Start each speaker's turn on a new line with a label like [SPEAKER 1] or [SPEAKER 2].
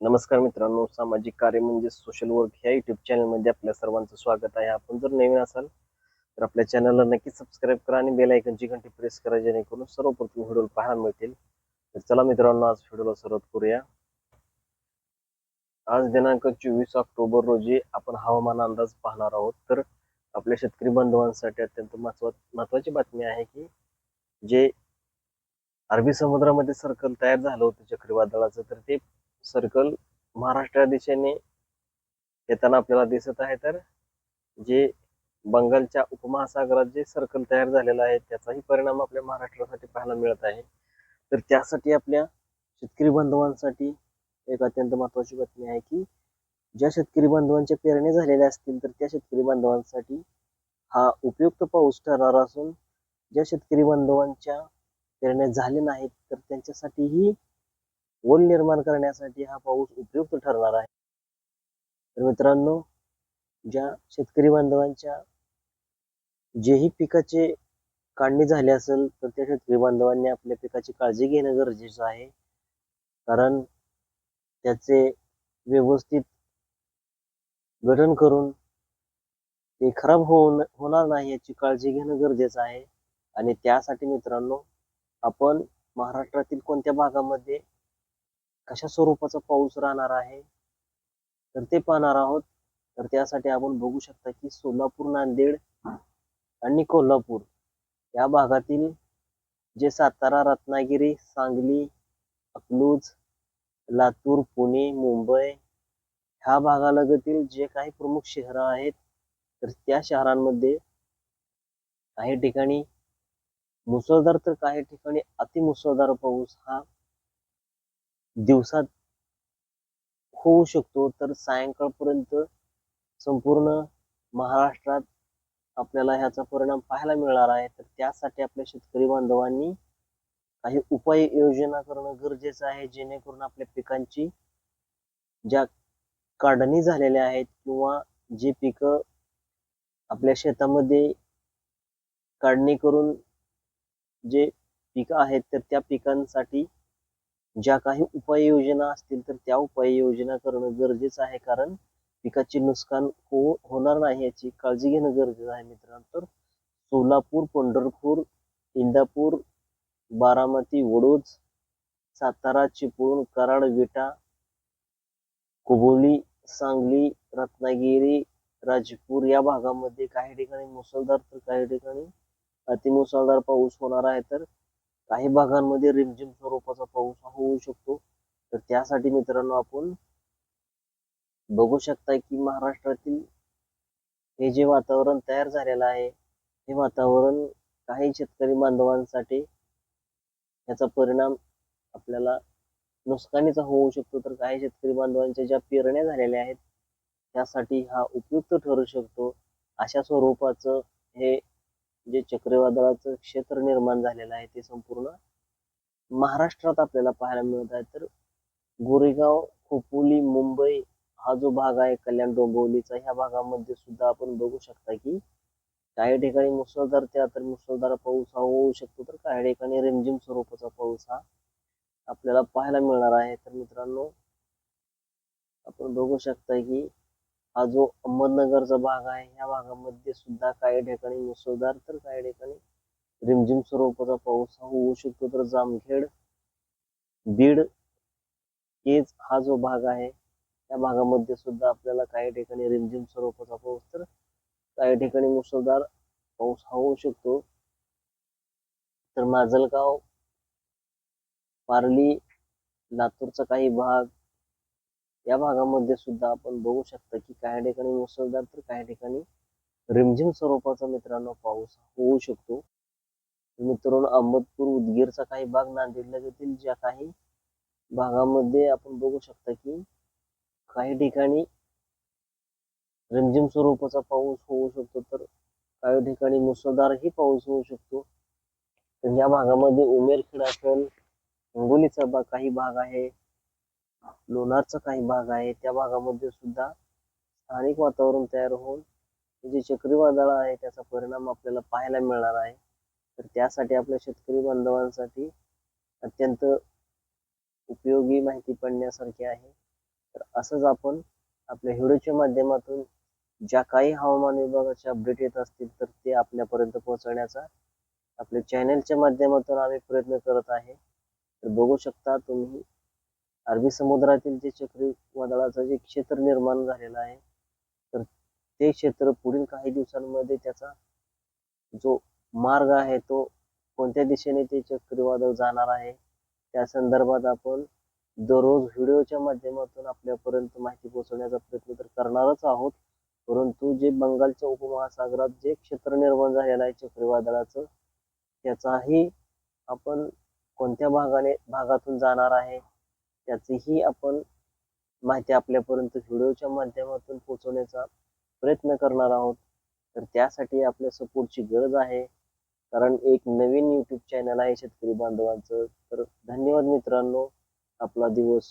[SPEAKER 1] नमस्कार मित्रांनो सामाजिक कार्य म्हणजे सोशल वर्क ह्या युट्यूब चॅनलमध्ये आपल्या सर्वांचं स्वागत आहे. आपण जर नवीन असाल तर आपल्या चॅनलला नक्की सबस्क्राईब करा आणि बेल आयकनची घंटी प्रेस करा जेणेकरून सर्वप्रथम व्हिडिओ पाहायला मिळतील. तर चला मित्रांनो आज व्हिडिओला सुरुवात करूया. आज दिनांक चोवीस ऑक्टोबर रोजी आपण हवामान अंदाज पाहणार आहोत. तर आपल्या शेतकरी बांधवांसाठी अत्यंत महत्वा महत्वाची बातमी आहे की जे अरबी समुद्रामध्ये सर्कल तयार झालं होतं चक्रीवादळाचं तर ते सर्कल महाराष्ट्र दिशेने येताना आपल्याला दिसत आहे तर जे बंगालच्या उपमहासागरात जे सर्कल तयार झालेलं आहे त्याचाही परिणाम आपल्या महाराष्ट्रासाठी पाहायला मिळत आहे. तर त्यासाठी आपल्या शेतकरी बांधवांसाठी एक अत्यंत महत्वाची बातमी आहे की ज्या शेतकरी बांधवांच्या पेरणी झालेल्या असतील तर त्या शेतकरी बांधवांसाठी हा उपयुक्त पाऊस ठरणार असून ज्या शेतकरी बांधवांच्या पेरण्या झाले नाहीत तर त्यांच्यासाठीही ओल निर्माण करण्यासाठी हा पाऊस उपयुक्त ठरणार आहे. तर मित्रांनो ज्या शेतकरी बांधवांच्या जेही पिकाचे काढणी झाली असेल तर त्या शेतकरी बांधवांनी आपल्या पिकाची काळजी घेणं गरजेचं आहे. कारण त्याचे व्यवस्थित गठन करून ते खराब होऊन होणार नाही याची काळजी घेणं गरजेचं आहे. आणि त्यासाठी मित्रांनो आपण महाराष्ट्रातील कोणत्या भागामध्ये कशा स्वरूपाचा पाऊस राहणार आहे? तर ते पाहणार आहोत. तर त्यासाठी आपण बघू शकता की सोलापूर नांदेड आणि कोल्हापूर या भागातील जे सातारा रत्नागिरी सांगली अकलूज लातूर पुणे मुंबई ह्या भागालगतील जे काही प्रमुख शहरं आहेत तर त्या शहरांमध्ये काही ठिकाणी मुसळधार तर काही ठिकाणी अतिमुसळधार पाऊस हा दिवसात होऊ शकतो तर सायंकाळपर्यंत संपूर्ण महाराष्ट्रात आपल्याला ह्याचा परिणाम पाहायला मिळणार आहे. तर त्यासाठी आपल्या शेतकरी बांधवांनी काही उपाययोजना करणं गरजेचं आहे जेणेकरून आपल्या पिकांची ज्या काढणी झालेल्या आहेत किंवा जे पिकं आपल्या शेतामध्ये काढणी करून जे पिकं आहेत तर त्या पिकांसाठी ज्या काही उपाययोजना असतील तर त्या उपाययोजना करणं गरजेचं आहे. कारण पिकाचे नुकसान हो होणार नाही याची काळजी घेणं गरजेचं आहे मित्रांनो. तर सोलापूर पंढरपूर इंदापूर बारामती वडोज सातारा चिपळूण कराड विटा कुबोली सांगली रत्नागिरी राजपूर या भागामध्ये काही ठिकाणी मुसळधार तर काही ठिकाणी अतिमुसळधार पाऊस होणार आहे. तर काही भागांमध्ये रिमझिम स्वरूपाचा पाऊस होऊ शकतो. तर त्यासाठी मित्रांनो आपण बघू शकता की महाराष्ट्रातील हे जे वातावरण तयार झालेलं आहे हे वातावरण काही शेतकरी बांधवांसाठी याचा परिणाम आपल्याला नुकसानीचा होऊ शकतो. तर काही शेतकरी बांधवांच्या ज्या पेरण्या झालेल्या आहेत त्यासाठी हा उपयुक्त ठरू शकतो. अशा स्वरूपाचं हे चक्रीवादळाचं क्षेत्र निर्माण झालेलं आहे ते संपूर्ण महाराष्ट्रात आपल्याला पाहायला मिळत आहे. तर गोरेगाव खोपोली मुंबई हा जो भाग आहे कल्याण डोंबिवलीचा ह्या भागामध्ये सुद्धा आपण बघू शकता की काही ठिकाणी मुसळधार त्या तर मुसळधार पाऊस हा होऊ शकतो तर काही ठिकाणी रिमझिम स्वरूपाचा पाऊस हा आपल्याला पाहायला मिळणार आहे. तर मित्रांनो आपण बघू शकता की हा जो अहमदनगरचा भाग आहे या भागामध्ये सुद्धा काही ठिकाणी मुसळधार तर काही ठिकाणी रिमझिम स्वरूपाचा पाऊस हा होऊ शकतो. तर जामखेड बीड केज हा जो भाग आहे त्या भागामध्ये सुद्धा आपल्याला काही ठिकाणी रिमझिम स्वरूपाचा पाऊस तर काही ठिकाणी मुसळधार पाऊस हा होऊ शकतो. तर माजलगाव पारली लातूरचा काही भाग या भागामध्ये सुद्धा आपण बघू शकता की काही ठिकाणी मुसळधार तर काही ठिकाणी रिमझिम स्वरूपाचा मित्रांनो पाऊस होऊ शकतो. मित्रांनो अहमदपूर उदगीरचा काही भाग नांदेड लगेतील ज्या काही भागामध्ये आपण बघू शकता की काही ठिकाणी रिमझिम स्वरूपाचा पाऊस होऊ शकतो तर काही ठिकाणी मुसळधारही पाऊस होऊ शकतो. तर या भागामध्ये उमेरखेड असेल हिंगोलीचा भाग काही भाग आहे. लोणारचा काही भाग आहे. त्या भागामध्ये सुद्धा स्थानिक वातावरण तयार होऊन जे चक्रीवादळ आहे त्याचा परिणाम आपल्याला पाहायला मिळणार आहे. तर त्यासाठी आपल्या शेतकरी बांधवांसाठी अत्यंत उपयोगी माहिती पडण्यासारखी आहे. तर असंच आपण आपल्या व्हिडिओच्या माध्यमातून ज्या काही हवामान विभागाचे अपडेट येत असतील तर ते आपल्यापर्यंत पोहोचवण्याचा आपल्या चॅनलच्या माध्यमातून आम्ही प्रयत्न करत आहे. तर बघू शकता तुम्ही अरबी समुद्रातील जे चक्रीवादळाचं जे क्षेत्र निर्माण झालेलं आहे तर ते क्षेत्र पुढील काही दिवसांमध्ये त्याचा जो मार्ग आहे तो कोणत्या दिशेने ते चक्रीवादळ जाणार आहे त्या संदर्भात आपण दररोज व्हिडिओच्या माध्यमातून आपल्यापर्यंत माहिती पोहोचवण्याचा प्रयत्न तर करणारच आहोत. परंतु जे बंगालच्या उपमहासागरात जे क्षेत्र निर्माण झालेलं आहे चक्रीवादळाचं त्याचाही आपण कोणत्या भागाने भागातून जाणार आहे त्याचीही आपण माहिती आपल्यापर्यंत व्हिडिओच्या माध्यमातून पोहोचवण्याचा प्रयत्न करणार आहोत. तर त्यासाठी आपल्या सपोर्टची गरज आहे. कारण एक नवीन यूट्यूब चॅनल आहे शेतकरी बांधवांचं. तर धन्यवाद मित्रांनो. आपला दिवस